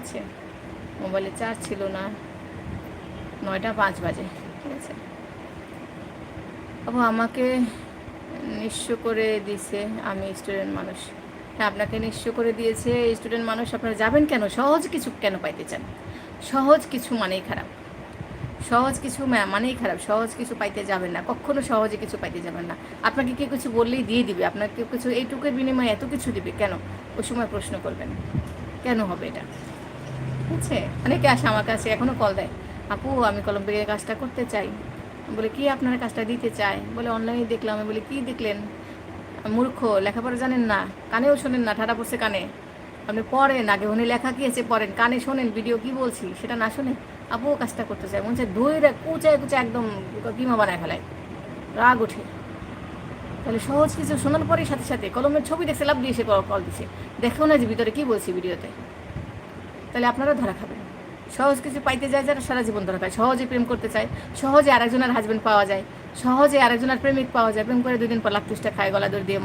আছে। মোবাইলে চার্জ ছিল না। নয়টা পাঁচ বাজে, ঠিক আছে। আপু আমাকে নিঃস্ব করে দিছে আমি স্টুডেন্ট মানুষ। হ্যাঁ আপনাকে নিঃস্ব করে দিয়েছে স্টুডেন্ট মানুষ। আপনারা যাবেন কেন? সহজ কিছু কেন পাইতে চান? সহজ কিছু মানেই খারাপ। সহজ কিছু মানেই খারাপ। সহজ কিছু পাইতে যাবেন না। কখনো সহজে কিছু পাইতে যাবেন না। আপনাকে কেউ কিছু বললেই দিয়ে দিবে। আপনাকে কিছু এইটুকুর বিনিময়ে এত কিছু দিবে কেন? ওই সময় প্রশ্ন করবেন। কেন হবে এটা? ঠিক আছে অনেকে আসে আমার কাছে এখনও কল দেয়। আপু, আমি কলম্বিকের কাজটা করতে চাই। বলে, কি আপনার কাজটা দিতে চায়? বলে অনলাইনে দেখলাম। আমি বলে, কি দেখলেন? মূর্খ, লেখাপড়া জানেন না। কানেও শোনেন না ঠাডা পড়ছে কানে। আপনি পড়েন, আগে উনি লেখা কি আছে পড়েন। কানে শোনেন, ভিডিও কি বলছি? সেটা না শুনে আপু কাজটা করতে চায়। মনে হচ্ছে দইরা কুচায় কুচায় একদম কিমা বানায় ফেলায়। রাগ ওঠে। তাহলে সহজ কিছু শোনার পরেই সাথে সাথে কলমের ছবি দেখছে লাভ দিয়ে সে কল দিছে। দেখো না যে ভিতরে কি বলছি ভিডিওতে। তাহলে আপনারা ধরা খাবেন। সহজ কিছু পাইতে যায় যারা সারা জীবন ধরা খায়। সহজে প্রেম করতে চায়, সহজে আরেকজনের হাজব্যান্ড পাওয়া যায়, সহজে আরেকজনের প্রেমিক পাওয়া যায়, প্রেম করে দুদিন পর লাখ খায়, গলা দর দিয়ে